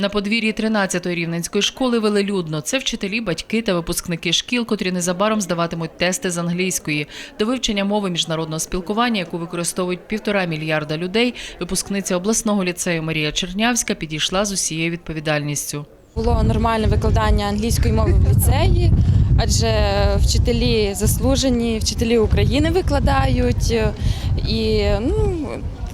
На подвір'ї 13-ї рівненської школи велелюдно. Це вчителі, батьки та випускники шкіл, котрі незабаром здаватимуть тести з англійської. До вивчення мови міжнародного спілкування, яку використовують півтора мільярда людей, випускниця обласного ліцею Марія Чернявська підійшла з усією відповідальністю. Було нормальне викладання англійської мови в ліцеї, адже вчителі заслужені, вчителі України викладають. І ну,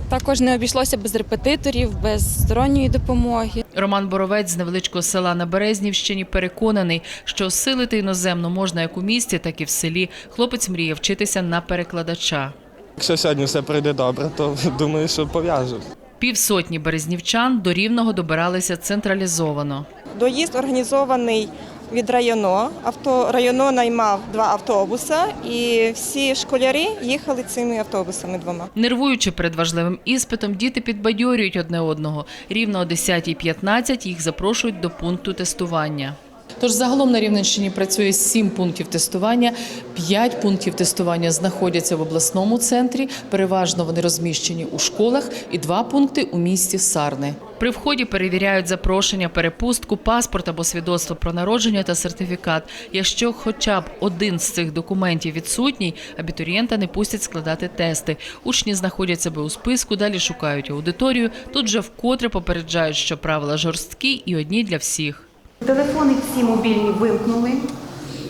також не обійшлося без репетиторів, без сторонньої допомоги. Роман Боровець з невеличкого села на Березнівщині переконаний, що осилити іноземну можна як у місті, так і в селі. Хлопець мріє вчитися на перекладача. Якщо сьогодні все пройде добре, то думаю, що пов'яжу. Півсотні березнівчан до рівного добиралися централізовано. Доїзд організований від районо. Авто районо наймав два автобуси, і всі школярі їхали цими автобусами двома. Нервуючи перед важливим іспитом, діти підбадьорюють одне одного. Рівно о 10.15 їх запрошують до пункту тестування. Тож загалом на Рівненщині працює сім пунктів тестування. П'ять пунктів тестування знаходяться в обласному центрі. Переважно вони розміщені у школах, і два пункти у місті Сарни. При вході перевіряють запрошення, перепустку, паспорт або свідоцтво про народження та сертифікат. Якщо хоча б один з цих документів відсутній, абітурієнта не пустять складати тести. Учні знаходять себе у списку, далі шукають аудиторію. Тут же вкотре попереджають, що правила жорсткі і одні для всіх. Телефони всі мобільні вимкнули,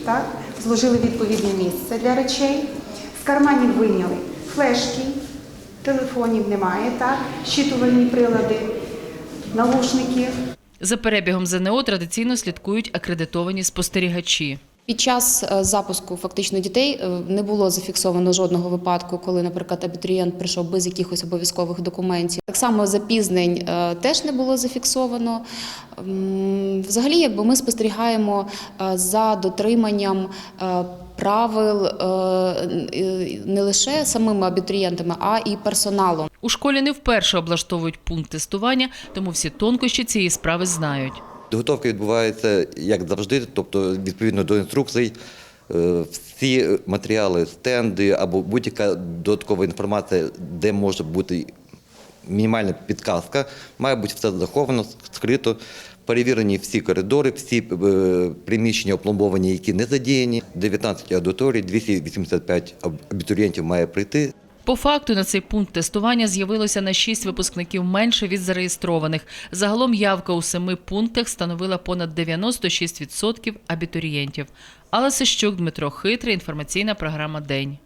так? зложили відповідне місце для речей. З карманів вийняли флешки, телефонів немає, так? щитувальні прилади, наушники. За перебігом ЗНО традиційно слідкують акредитовані спостерігачі. Під час е, запуску фактично дітей е, не було зафіксовано жодного випадку, коли, наприклад, абітурієнт прийшов без якихось обов'язкових документів. Так само запізнень е, теж не було зафіксовано. Взагалі, якби ми спостерігаємо за дотриманням правил не лише самими абітурієнтами, а і персоналом. У школі не вперше облаштовують пункт тестування, тому всі тонкощі цієї справи знають. Підготовка відбувається як завжди, тобто відповідно до інструкцій. Е, Всі матеріали, стенди або будь-яка додаткова інформація, де може бути мінімальна підказка, має бути все заховано, скрито. Перевірені всі коридори, всі е, приміщення опломбовані, які не задіяні. 19 аудиторій, 285 абітурієнтів має прийти. По факту на цей пункт тестування з'явилося на 6 випускників менше від зареєстрованих. Загалом явка у семи пунктах становила понад 96% абітурієнтів. Алла Сищук, Дмитро Хитрий, інформаційна програма День.